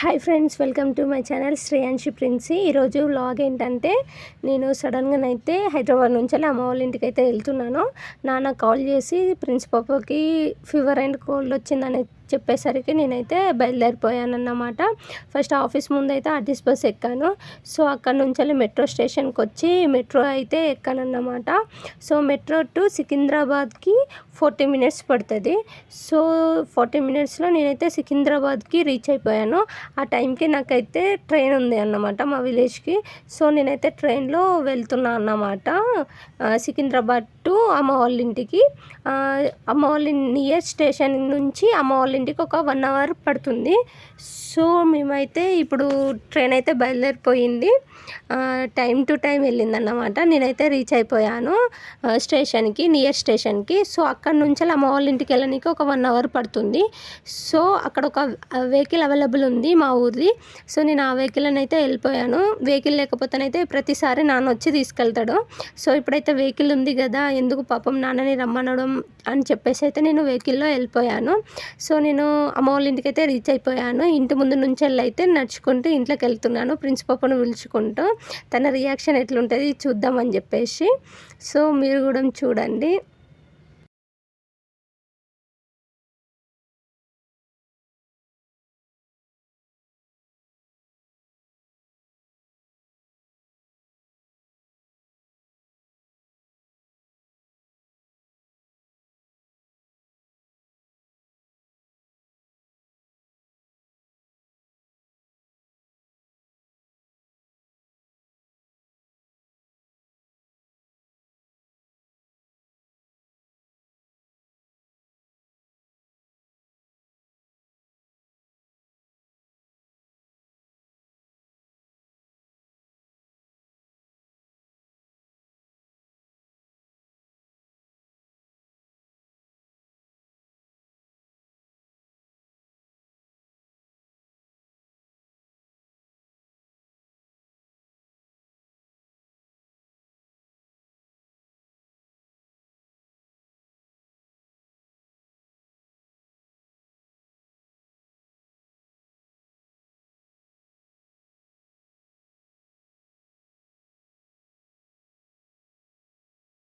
Hi friends welcome to my channel Shreyanshi Princy. ఈరోజు vlog ఏంటంటే నేను సడన్గానైతే హైదరాబాద్ నుంచి అమ్మ వాళ్ళ ఇంటికి అయితే వెళ్తున్నాను. నాన్న కాల్ చేసి ప్రిన్స్ పాపకి ఫీవర్ అండ్ కోల్డ్ వచ్చిందని చెప్పేసరికి నేనైతే బయలుదేరిపోయాను అన్నమాట ఫస్ట్ ఆఫీస్ ముందు అయితే ఆర్టీసీ బస్ ఎక్కాను. సో అక్కడ నుంచి మెట్రో స్టేషన్కి వచ్చి మెట్రో అయితే ఎక్కాను అన్నమాట సో మెట్రో టు సికింద్రాబాద్కి ఫార్టీ మినిట్స్ పడుతుంది. సో ఫార్టీ మినిట్స్లో నేనైతే సికింద్రాబాద్కి రీచ్ అయిపోయాను. ఆ టైంకి నాకైతే ట్రైన్ ఉంది అన్నమాట మా విలేజ్కి. సో నేనైతే ట్రైన్లో వెళ్తున్నా అన్నమాట. సికింద్రాబాద్ టు అమ్మ వాళ్ళ ఇంటికి. అమ్మ వాళ్ళ నియర్ స్టేషన్ నుంచి అమ్మ వాళ్ళ ఇంటికి ఒక వన్ అవర్ పడుతుంది. సో మేమైతే ఇప్పుడు ట్రైన్ అయితే బయలుదేరిపోయింది. టైం టు టైం వెళ్ళిందన్నమాట. నేనైతే రీచ్ అయిపోయాను స్టేషన్కి నియర్ స్టేషన్కి. సో అక్కడ నుంచి అమ్మ వాళ్ళ ఇంటికి వెళ్ళడానికి ఒక వన్ అవర్ పడుతుంది. సో అక్కడ ఒక వెహికల్ అవైలబుల్ ఉంది మా ఊరిది. సో నేను ఆ వెహికల్ అయితే వెళ్ళిపోయాను. వెహికల్ లేకపోతేనైతే ప్రతిసారి నాన్న వచ్చి తీసుకెళ్తాడు. సో ఇప్పుడైతే వెహికల్ ఉంది కదా ఎందుకు పాపం నాన్నని రమ్మనడం అని చెప్పేసి అయితే నేను వెహికల్లో వెళ్ళిపోయాను. సో నేను నేను అమ్మ వాళ్ళ ఇంటికైతే రీచ్ అయిపోయాను. ఇంటి ముందు నుంచి వెళ్ళి అయితే నడుచుకుంటూ ఇంట్లోకి వెళ్తున్నాను. ప్రిన్స్ పాపను పిలుచుకుంటూ. తన రియాక్షన్ ఎట్లుంటుంది చూద్దామని చెప్పేసి. సో మీరు కూడా చూడండి.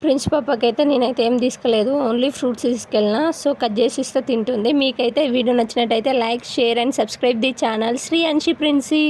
ప్రిన్స్ పాపకి అయితే నేనైతే ఏం తీసుకోలేదు ఓన్లీ ఫ్రూట్స్ తీసుకెళ్ళిన. సో కట్ చేసి ఇస్తే తింటుంది. మీకైతే వీడియో నచ్చినట్టయితే like share and subscribe the channel Shri Anshi Princy.